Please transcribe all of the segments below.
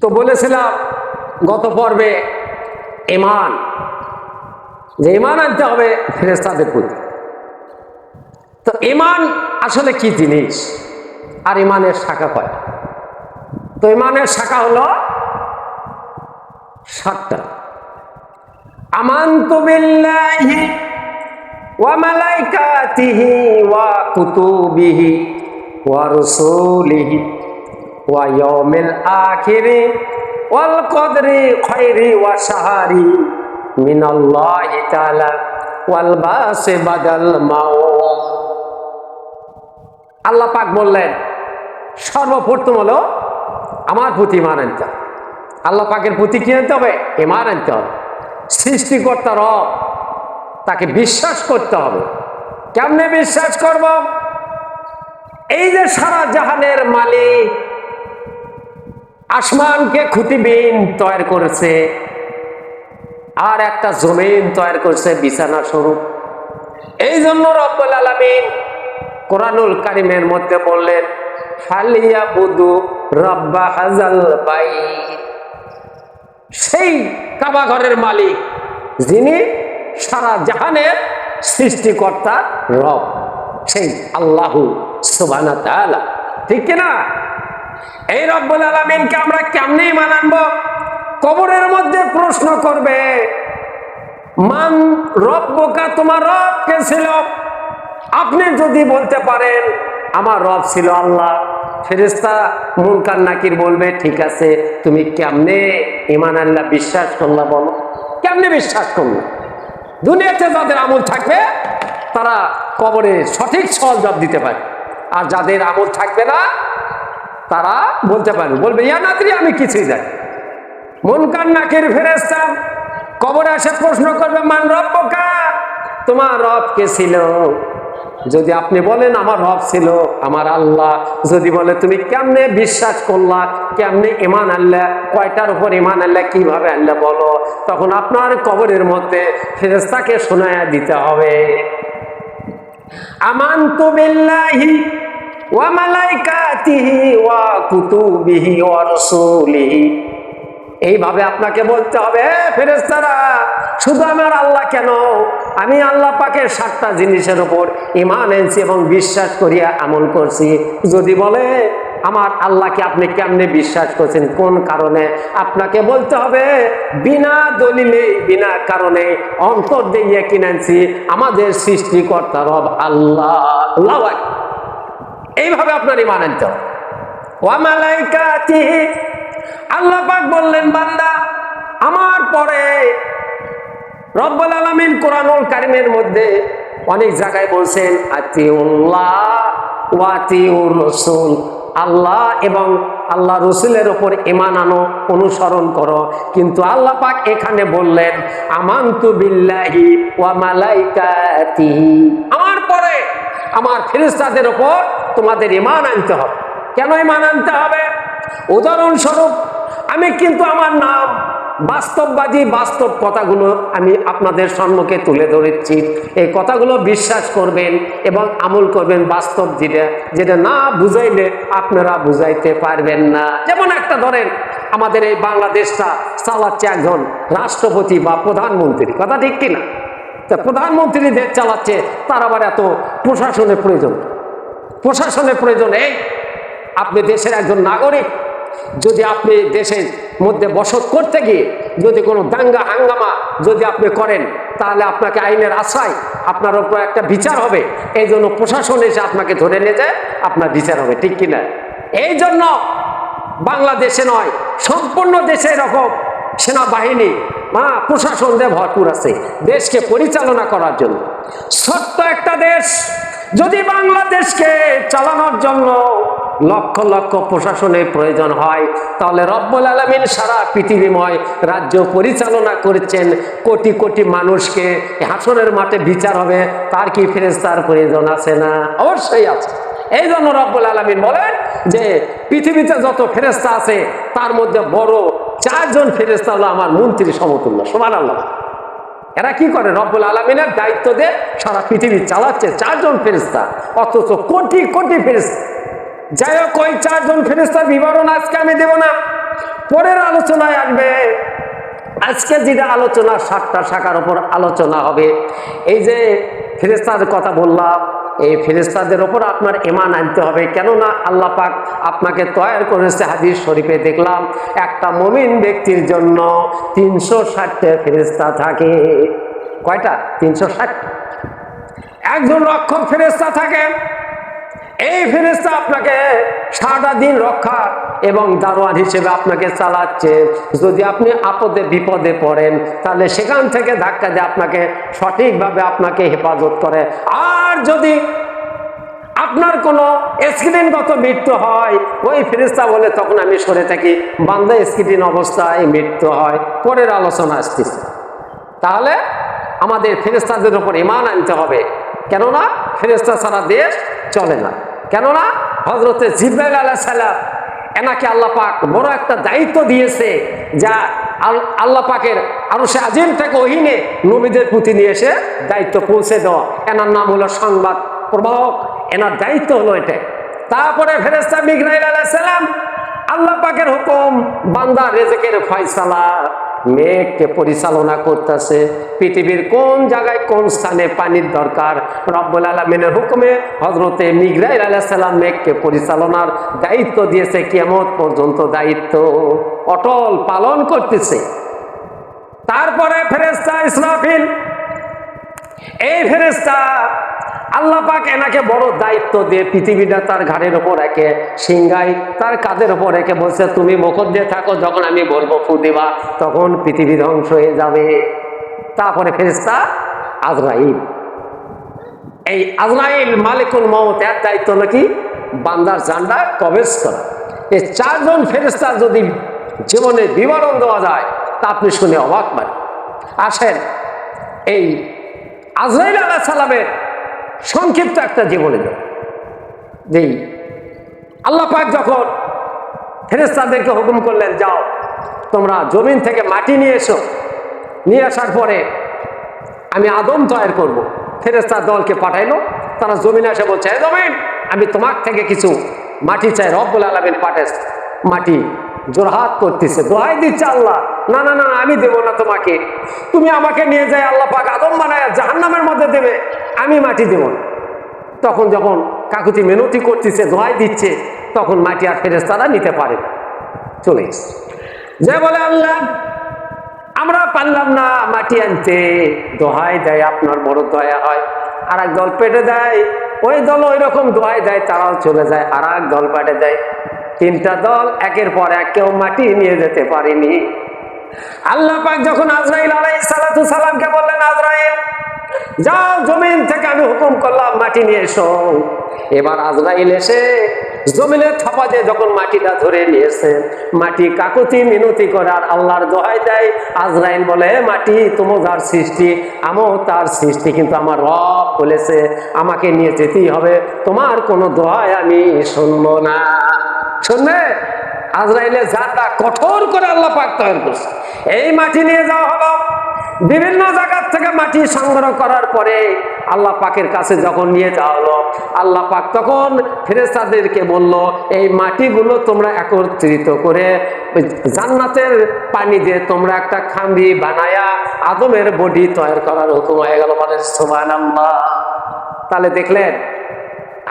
তো বলেছিলাম, গত পর্বে এমান যে ইমান আনতে হবে ফেরেস্তাদের প্রতি। তো ইমান আসলে কি জিনিস? আর ইমানের শাখা কয়? তো ইমানের শাখা হলো সাতটা। আমান্তু বিল্লাহি ওয়া মালাইকাতিহি ওয়া কুতুবিহি ওয়া রুসুলিহি। ওয়া ইয়াউমিল আখিরি ওয়াল কদরি খাইরি ওয়া শাহারি মিনাল্লাহি তাআলা ওয়াল বাসি বাদাল মাউত। আল্লাহ পাক বললেন, সর্বপ্রথম হলো আমার প্রতি ইমান আনতে হবে। আল্লাহ পাকের প্রতি কি আনতে হবে? ইমান আনতে হবে। সৃষ্টিকর্তা রব তাকে বিশ্বাস করতে হবে। কেমনে বিশ্বাস করব? এই যে সারা জাহানের মালিক আসমানকে খুঁটিবিন তৈরি করেছে, আর একটা জমিন তৈরি করছে বিছানা স্বরূপ। এই জন্য রব্বুল আলামিন কোরআনুল কারিমের মধ্যে বললেন ফালিয়া বুদু রব্বা হাজাল বাই সেই কাবা ঘরের মালিক, যিনি সারা জাহানের সৃষ্টিকর্তা রব, সেই আল্লাহু সুবহানাহু ওয়া তাআলা। ঠিক কিনা? এই রব্বুল আলামিনকে আমরা কেমনে মানানব কবরের মধ্যে প্রশ্ন করবে, মান রব্বকা, তোমার রব কে ছিল? আপনি যদি বলতে পারেন, আমার রব ছিল আল্লাহ। ফেরেস্তা মুনকার নাকির বলবে, ঠিক আছে, তুমি কেমনে ইমান আল্লাহ বিশ্বাস করলা বলো। কেমনে বিশ্বাস করল? দুনিয়াতে যাদের আমল থাকবে তারা কবরে সঠিক সল জব দিতে পারে। আর যাদের আমল থাকবে না তারা বলতে পারবে বলবে, ইয়া নাত্রি আমি কিছুই জানি মুনকার নাকির ফেরেস্তা কবরে এসে প্রশ্ন করবে, মান রব্বকা? তোমার রব কে ছিল? যদি আপনি বলেন, আমার রব ছিল। আমার আল্লাহ। যদি বলে, তুমি কেমনে বিশ্বাস করলা? কেমনে ইমান আল্লাহ কয়টার উপর ইমান আল্লাহ কীভাবে আল্লাহ বলো? তখন আপনার কবরের মধ্যে ফেরেস্তাকে শোনায়া দিতে হবে। আমান্তু বিল্লাহি ওয়া এইভাবে আপনাকে বলতে হবে ফেরেস্তারা শুধু আমার আল্লাহ কেন? আমি আল্লাহ পাকের সাতটা জিনিসের উপর ইমান এনেছি এবং বিশ্বাস করিয়া আমল করছি। যদি বলে, আমার আল্লাহকে আপনি কেমনে বিশ্বাস করছেন? কোন কারণে? আপনাকে বলতে হবে, বিনা দলিলে, বিনা কারণে অন্তর দিয়ে কিনেছি আমাদের সৃষ্টিকর্তা রব আল্লাহ। আল্লাহ। এইভাবে আপনার ইমান আনতে হবে। আল্লাহ বললেন আমার পরে মধ্যে অনেক জায়গায় বলছেন আল্লাহ এবং আল্লাহ রসুলের ওপর ইমান আনো, অনুসরণ করো। কিন্তু আল্লাহ পাক এখানে বললেন, আমান্তু বিল্লাহি ওয়া মালাইকাতিহি। আমার পরে, আমার ফেরেশতাদের ওপর তোমাদের ইমান আনতে হবে। কেন ইমান আনতে হবে? উদাহরণস্বরূপ, আমি কিন্তু আমার নাম, বাস্তববাদী বাস্তব কথাগুলো আমি আপনাদের সম্মুখে তুলে ধরেছি। এই কথাগুলো বিশ্বাস করবেন এবং আমল করবেন বাস্তব যেটা যেটা না বুঝাইলে আপনারা বুঝাইতে পারবেন না। যেমন একটা ধরেন, আমাদের এই বাংলাদেশটা চালাচ্ছে একজন রাষ্ট্রপতি বা প্রধানমন্ত্রী, কথা ঠিক কিনা? তা প্রধানমন্ত্রী দেশ চালাচ্ছে, তার আবার এত প্রশাসনের প্রয়োজন। প্রশাসনের প্রয়োজন আপনি দেশের একজন নাগরিক, যদি আপনি দেশের মধ্যে বসত করতে গিয়ে যদি কোনো দাঙ্গা হাঙ্গামা যদি আপনি করেন, তাহলে আপনাকে আইনের আশ্রয়, আপনার উপর একটা বিচার হবে। এই জন্য প্রশাসন এসে আপনাকে ধরে নিয়ে যায়, আপনার বিচার হবে, ঠিক কিনা? এই জন্য বাংলাদেশে নয়, সম্পূর্ণ দেশে এরকম সেনাবাহিনী, মা, প্রশাসন দিয়ে ভরপুর আছে, দেশকে পরিচালনা করার জন্য। ছোট্ট একটা দেশ যদি বাংলাদেশকে চালানোর জন্য লক্ষ লক্ষ প্রশাসনের প্রয়োজন হয়, তাহলে রব্বুল আলমিন সারা পৃথিবীময় রাজ্য পরিচালনা করেছেন। কোটি কোটি মানুষকে হাসনের মাঠে বিচার হবে, তার কি ফেরেস্তার প্রয়োজন আছে না? অবশ্যই আছে। এই জন্য রব্বুল আলমিন বলেন যে, পৃথিবীতে যত ফেরেস্তা আছে, তার মধ্যে বড় চারজন ফেরেস্তা হলো আমার মন্ত্রী সমতুল্য। সমান আল্লাহ এরা কি করে? রব্বুল আলমিনের দায়িত্ব দিয়ে সারা পৃথিবী চালাচ্ছে চারজন ফেরিস্তা অথচ কোটি কোটি ফেরিস্তা যাই হোক, ওই চারজন ফেরিস্তার বিবরণ আজকে আমি দেব না। পরের আলোচনায় আসবে। আজকে যেটা আলোচনা, সাতটা শাখার ওপর আলোচনা হবে। এই যে ফেরিস্তার কথা বললাম এই ফেরেস্তাদের ওপর আপনার এমান আনতে হবে। কেননা আল্লাহ পাক আপনাকে তৈরি করেছে হাদিস শরীফে দেখলাম, একটা মমিন ব্যক্তির জন্য তিনশো ষাটটা ফেরিস্তা থাকে। কয়টা? তিনশো ষাট। একজন রক্ষক ফেরেস্তা থাকে এই ফেরেস্তা আপনাকে সারাটা দিন রক্ষা এবং দারোয়ান হিসেবে আপনাকে চালাচ্ছে। যদি আপনি আপদে বিপদে পড়েন, তাহলে সেখান থেকে ধাক্কা দিয়ে আপনাকে সঠিকভাবে আপনাকে হেফাজত করে। আর যদি আপনার কোনো স্ক্রিনগত মৃত্যু হয়, ওই ফেরিস্তা বলে, তখন আমি সরে থাকি। বান্দা স্ক্রিন অবস্থায় মৃত্যু হয়। পরের আলোচনা আসতেছে। তাহলে আমাদের ফেরেস্তাদের উপর ইমান আনতে হবে। কেননা ফেরেস্তা ছাড়া দেশ চলে না। কেননা হজরতে জিব্রাইল আলাহ সাল্লাম এনাকে আল্লাহ পাক বড় একটা দায়িত্ব দিয়েছে যা আল্লাহ পাকের আরও সে আজিম থেকে অহিনে নবীদের প্রতি নিয়ে এসে দায়িত্ব পৌঁছে দেওয়া। এনার নাম হলো সংবাদ প্রবাহক। এনার দায়িত্ব হলো এটা। তারপরে ফেরেস্তা সাল্লাম আল্লাহ পাকের হুকুম, বান্দা রেজেকের ফয়সালা মেঘকে পরিচালনা করতেছে। পৃথিবীর কোন জায়গায় কোন স্থানে পানির দরকার? রব্বুল আলমিনের হুকুমে হজরতে মিগরাইল আলাহ সাল্লাম মেঘকে পরিচালনার দায়িত্ব দিয়েছে কেমন পর্যন্ত দায়িত্ব। অটল পালন করতেছে। তারপরে ফেরেস্তা ইসরাফিল, এই ফেরেস্তা আল্লাহ পাক এনাকে বড় দায়িত্ব দিয়ে পৃথিবীটা তার ঘাড়ের ওপর রেখে, সিংহাই তার কাঁধের ওপর রেখে বলছে, তুমি মুখর দিয়ে থাকো, যখন আমি বলব ফু দিবা, তখন পৃথিবী ধ্বংস হয়ে যাবে। তারপরে ফেরেস্তা আজরাইল। এই আজরাইল মালিকুল মমত এর দায়িত্ব নাকি বান্দার জান্ডা কবেজ করা। এই চারজন ফেরেস্তা যদি জীবনে বিবরণ দেওয়া যায়, তা আপনি শুনে অবাক পান আসেন, এই আজরাইল আলাহ সালামের সংক্ষিপ্ত একটা জীবনে যেই আল্লাহ পাক যখন ফেরেস্তাদেরকে হুকুম করলেন যাও তোমরা জমিন থেকে মাটি নিয়ে এসো। নিয়ে আসার পরে আমি আদম তৈরি করব। ফেরেস্তার দলকে পাঠাইলো। তারা জমিনে এসে বলছে "হে জমিন আমি তোমার থেকে কিছু মাটি চাই। রব্বুল আলমিন পাঠাস মাটি জোরহাত করতেছে। দোহাই দিচ্ছে আল্লাহ। না না না, আমি দেবো না তোমাকে। তুমি আমাকে নিয়ে যাই আল্লাহ পাক আদম বানায় জাহান্নামের মধ্যে দেবে। আমি মাটি দেবো তখন যখন কাকুতি মেনতি করতেছে, দোহাই দিচ্ছে, তখন মাটি আর ফেরেস তারা নিতে পারে চলে যে বলে, আল্লাহ, আমরা পারলাম না মাটি আনতে। দোহাই দেয়, আপনার বড় দয়া হয়। আর এক দল পেটে দেয়, ওই দল ওই রকম দোহাই দেয়, তারাও চলে যায়। আর এক দল পেটে দেয়। তিনটা দল একের পর এক, কেউ মাটি নিয়ে যেতে পারেনি। আল্লাহ পাক যখন আজরাইল আলাই সালাতু সালামকে বললেন, আজরাইল যাও জমিন থেকে আমি হুকুম করলাম, মাটি নিয়ে এসো। এবার আজরাইল এসে জমিনের থাপা দিয়ে যখন মাটিটা ধরে নিয়েছে, মাটি কাকুতি মিনতি করে আর আল্লাহর দোহাই দেয়। আজরাইল বলে, "হে মাটি, তোমার যার সৃষ্টি, আমিও তার সৃষ্টি, কিন্তু আমার রব বলেছে, আমাকে নিয়ে যেতেই হবে। তোমার কোনো দোহাই আমি শুনব না। শুনবে আজরাইলের জাতটা কঠোর করে আল্লাহ পাক তৈরি করছে। এই মাটি নিয়ে যাওয়া হলো। বিভিন্ন জায়গার থেকে মাটি সংগ্রহ করার পরে আল্লাহ পাকের কাছে যখন নিয়ে যাওয়া হলো, আল্লাহ পাক তখন ফেরেস্তাদেরকে বলল, এই মাটিগুলো তোমরা একত্রিত করে জান্নাতের পানি দিয়ে তোমরা একটা খাম্বি বানায়া আদমের বডি তৈরি করার হুকুম হয়ে গেল। মানে সুবহানাল্লাহ। তাহলে দেখলেন,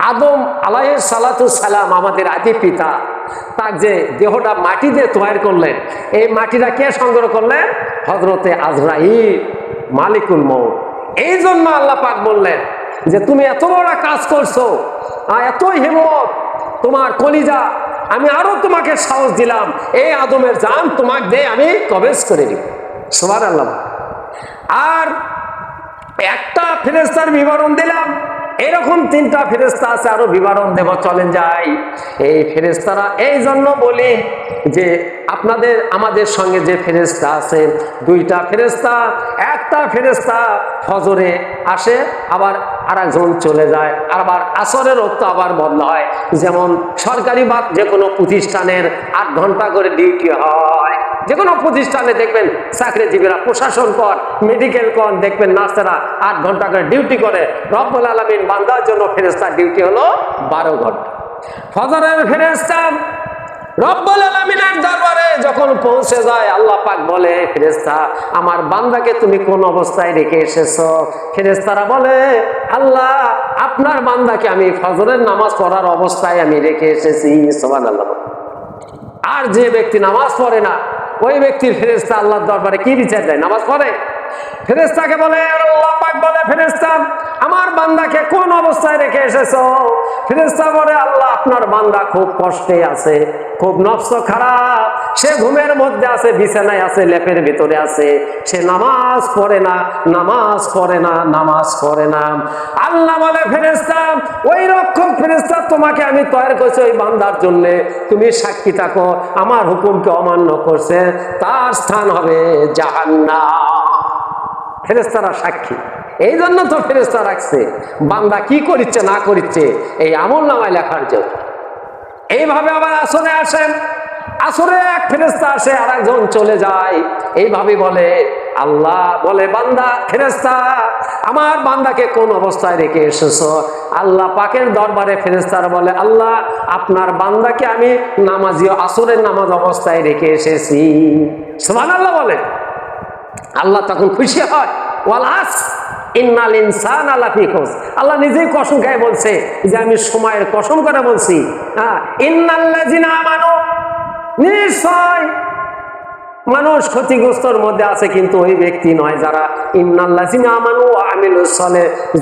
আদম আলাহ সালাতু সালাম আমাদের আদি পিতা। তার যে দেহটা মাটি দিয়ে তৈরি করলেন, এই মাটিটা কে সংগ্রহ করলেন? হজরতে আজরাইল, মালিকুল মৌ এই জন্য আল্লাহ পাক বললেন যে, তুমি এত বড় কাজ করছ আর এতই হিম্মত, তোমার কলিজা, আমি আরও তোমাকে সাহস দিলাম। এই আদমের জান তোমাকে দিয়ে আমি কবেজ করে দিব। সবার আল্লাহ আর একটা ফেরেস্তার বিবরণ দিলাম। এরকম তিনটা ফেরেস্তা আছে, আরও বিবরণ দেব, চলেন যাই। এই ফেরেস্তারা এই জন্য বলি যে আপনাদের, আমাদের সঙ্গে যে ফেরেস্তা আছে, দুইটা ফেরেস্তা একটা ফেরেস্তা ফজরে আসে, আবার আরেকজন চলে যায়, আবার আসরের রক্ত আবার বদলা হয়। যেমন সরকারি বা যে কোনো প্রতিষ্ঠানের আট ঘণ্টা করে ডিউটি হয় যে কোনো প্রতিষ্ঠানে দেখবেন চাকরিজীবীরা প্রশাসন কর মেডিকেল কর, দেখবেন নার্সেরা আট ঘণ্টা করে ডিউটি করে। রব্বুল আলমিন বান্দার জন্য ফেরেস্তার ডিউটি হলো বারো ঘণ্টা। ফজরের ফেরেস্তা রব্বুল আলমিনের দরবারে যখন পৌঁছে যায়, আল্লাহ পাক বলে ফেরেস্তা আমার বান্দাকে তুমি কোন অবস্থায় রেখে এসেছ? ফেরেস্তারা বলে, আল্লাহ, আপনার বান্দাকে আমি ফজরের নামাজ পড়ার অবস্থায় আমি রেখে এসেছি। সোমান আল্লাহ আর যে ব্যক্তি নামাজ পড়ে না ওই ব্যক্তির ফেরেস্তা আল্লাহর দরবারে কি বিচার দেয়? নামাজ পড়ে? ফেরেস্তাকে বলে পাক বলে ফেরেস্তা আমার বান্দাকে কোন অবস্থায় রেখে এসেছ? ফেরেস্তা বলে, আল্লাহ, আপনার বান্দা খুব কষ্টে আছে, খুব নষ্ট খারাপ সে ঘুমের মধ্যে আছে, বিছানায় আছে, লেপের ভিতরে আছে। সে নামাজ পড়ে না, নামাজ পড়ে না, নামাজ পড়ে না। আল্লাহ বলে ফেরেস্তা ওই রক্ষক ফেরেস্তা তোমাকে আমি তৈরি করছি ওই বান্দার জন্য। তুমি সাক্ষী থাকো, আমার হুকুমকে অমান্য করছে, তার স্থান হবে জাহান্না ফেরেস্তারা সাক্ষী। এই জন্য তো ফেরেস্তা রাখছে। বান্দা কি করিচ্ছে, না করিচ্ছে, এই আমল নামায় লেখার জন্য। এইভাবে আবার আসরে আসেন। আসরে এক ফেরেস্তা আসে আর একজন চলে যায়। এইভাবে বলে, আল্লাহ বলে, বান্দা ফেরেস্তা আমার বান্দাকে কোন অবস্থায় রেখে এসেছ? আল্লাহ পাকের দরবারে ফেরেস্তার বলে, আল্লাহ, আপনার বান্দাকে আমি নামাজি, আসরের নামাজ অবস্থায় রেখে এসেছি। সোমান আল্লাহ বলে। আল্লাহ তখন খুশি হয়। ওয়ালাস আল্লাহ আল্লাহ নিজেই কসম খায় বলছে যে, আমি সময়ের কসম করে বলছি হ্যাঁ আমানু নিশ্চয়। মানুষ ক্ষতিগ্রস্তর মধ্যে আছে কিন্তু ওই ব্যক্তি নয়, যারা আমিলুস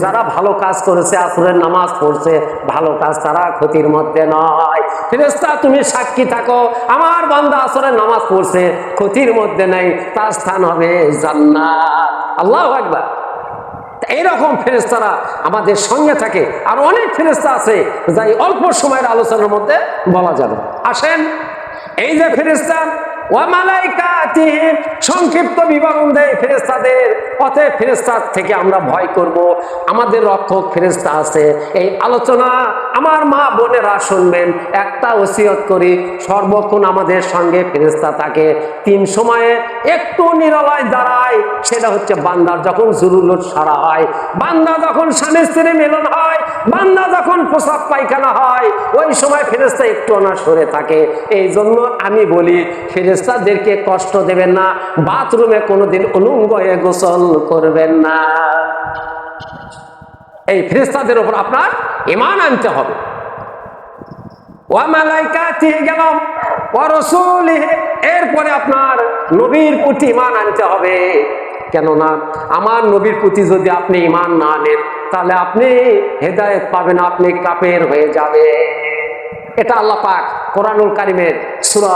যারা ভালো কাজ করেছে, আসরের নামাজ পড়ছে, ভালো কাজ তারা ক্ষতির মধ্যে নয়। তুমি সাক্ষী থাকো, আমার বান্দা আসরের নামাজ পড়ছে, ক্ষতির মধ্যে নেই, তার স্থান হবে জান্নাত। আল্লাহ একবার এইরকম ফেরেস্তারা আমাদের সঙ্গে থাকে, আর অনেক ফেরেস্তা আছে, যাই অল্প সময়ের আলোচনার মধ্যে বলা যাবে। আসেন। এই যে ফেরেস্তা ওয়ামালাইকাতিহিম সংক্ষিপ্ত বিবরণ দেয় ফেরেস্তাদের অতএব ফেরেস্তার থেকে আমরা ভয় করব। আমাদের রক্ষক ফেরেস্তা আছে। এই আলোচনা আমার মা বোনেরা শুনবেন। একটা ওসিয়ত করি, সর্বক্ষণ আমাদের সঙ্গে ফেরেস্তা থাকে। তিন সময়ে একটু নিরলয় দাঁড়ায়, সেটা হচ্ছে বান্দার যখন জুরুলুট সারা হয়, বান্দা যখন স্বামী স্ত্রী মিলন হয়, বান্দা যখন পোশাক পায়খানা হয়, ওই সময় ফেরেস্তা একটু না সরে থাকে। এই জন্য আমি বলি ফেরেস্তাদেরকে কষ্ট দেবেন না, বাথরুমে কোনোদিন উলঙ্গ গোসল করবেন না। এই ফেরেস্তাদের উপর আপনার ইমান আনতে হবে। এরপরে আপনার নবীর প্রতি ইমান আনতে হবে। কেননা আমার নবীর প্রতি যদি আপনি ইমান না আনেন তাহলে আপনি হেদায়েত পাবেন, আপনি কাপের হয়ে যাবে এটা আল্লাহ পাক কোরআনুল কারিমের সূরা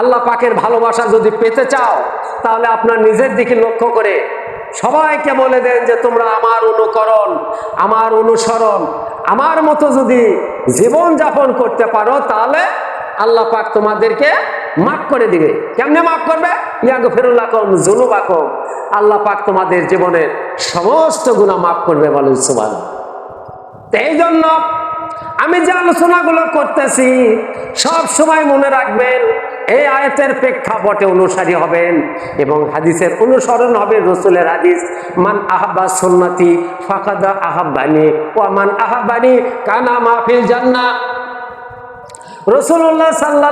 আল্লাহ পাকের ভালোবাসা যদি পেতে চাও, তাহলে আপনার নিজের দিকে লক্ষ্য করে সবাইকে বলে দেন যে তোমরা আমার অনুকরণ, আমার অনুসরণ, আমার মতো যদি জীবন যাপন করতে পারো, তাহলে আল্লাহ পাক তোমাদেরকে মাফ করে দিবে। কেমনে মাফ করবে? ইয়াগো ফেরুল্লাহ কম জুনুবা কম আল্লাহ পাক তোমাদের জীবনের সমস্ত গুণা মাফ করবে বলেন সুবান এই জন্য আমি যে আলোচনাগুলো করতেছি, সব সময় মনে রাখবেন এই আয়তের প্রেক্ষাপটে অনুসারী হবেন এবং হাদিসের অনুসরণ হবে রসুলের হাদিস, মান আহাব্বা সন্নাতি ফাকাদা আহাব্বানি ও মান আহাব্বানি কানা মাহফিল জান্না রসুল্লাহ সাল্লাহ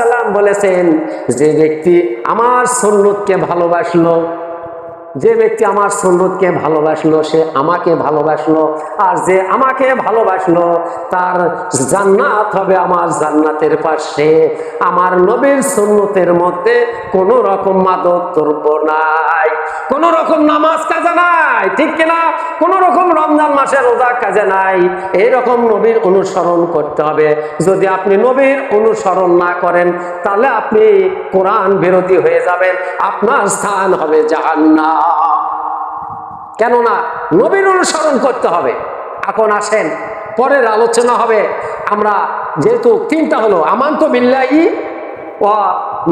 সাল্লাম বলেছেন, যে ব্যক্তি আমার সন্ন্যতকে ভালোবাসলো যে ব্যক্তি আমার সন্ন্যতকে ভালোবাসলো, সে আমাকে ভালোবাসলো। আর যে আমাকে ভালোবাসলো, তার জান্নাত হবে আমার জান্নাতের পাশে। আমার নবীর সন্ন্যতের মধ্যে কোনো রকম মাদক দ্রব্য নাই, কোনো রকম নামাজ কাজা নাই, ঠিক কিনা? কোনো রকম রমজান মাসে রোজা কাজে নাই এইরকম নবীর অনুসরণ করতে হবে। যদি আপনি নবীর অনুসরণ না করেন, তাহলে আপনি কোরআন বিরোধী হয়ে যাবেন, আপনার স্থান হবে জাহান্নাম। কেননা, নবীর অনুসরণ করতে হবে। এখন আসেন, পরের আলোচনা হবে। আমরা যেহেতু তিনটা হলো, আমান্ত বিল্লাহি ও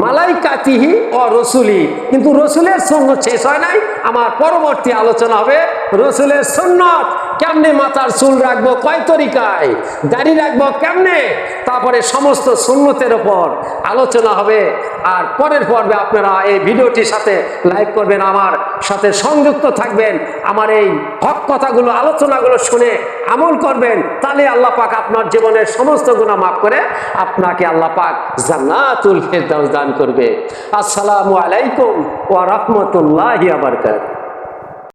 মালাইকাতিহি ও রসুলি। কিন্তু রসুলের সন্ন্যত শেষ হয় নাই। আমার পরবর্তী আলোচনা হবে রসুলের সন্ন্যত কেমনে মাথার চুল রাখব, কয় তরিকায়, দাড়ি রাখব, কেমনে? তারপরে সমস্ত সুন্নতের ওপর আলোচনা হবে। আর পরের পর্বে আপনারা এই ভিডিওটির সাথে লাইক করবেন, আমার সাথে সংযুক্ত থাকবেন, আমার এই হক কথাগুলো, আলোচনাগুলো শুনে আমল করবেন, তাহলে আল্লাহ পাক আপনার জীবনের সমস্ত গুণা মাফ করে আপনাকে আল্লাহ পাক জান্নাতুল ফেরদাউস দান করবে। আসসালামু আলাইকুম ওয়া রাহমাতুল্লাহি ওয়া বারাকাতুহু।